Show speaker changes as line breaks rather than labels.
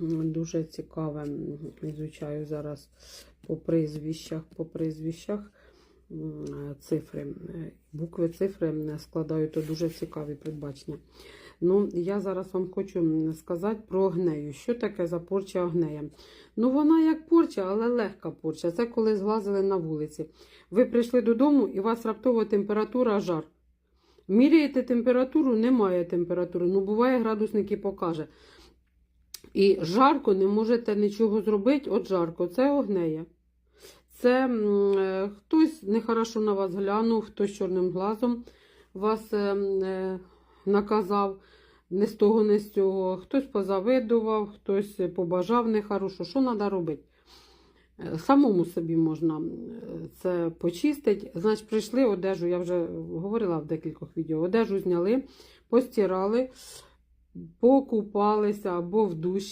дуже цікаве. Ізучаю зараз по прізвищах, по прізвищах цифри. Букви цифри м, складаю, то дуже цікаві передбачення. Ну, я зараз вам хочу сказати про огнею. Що таке за порча огнея? Ну, вона як порча, але легка порча. Це коли злазили на вулиці. Ви прийшли додому і у вас раптово температура, жар. Міряєте температуру, немає температури. Ну, буває, градусник і покаже. І жарко не можете нічого зробити, от жарко, це огнея. Це е, хтось нехорошо на вас глянув, хтось чорним глазом вас е, е, наказав, не з того, не з цього. Хтось позавидував, хтось побажав нехорошо. Що треба робити? Е, Самому собі можна це почистити. Значить, прийшли одежу, я вже говорила в декількох відео. Одежу зняли, постирали, покупалися або в душі.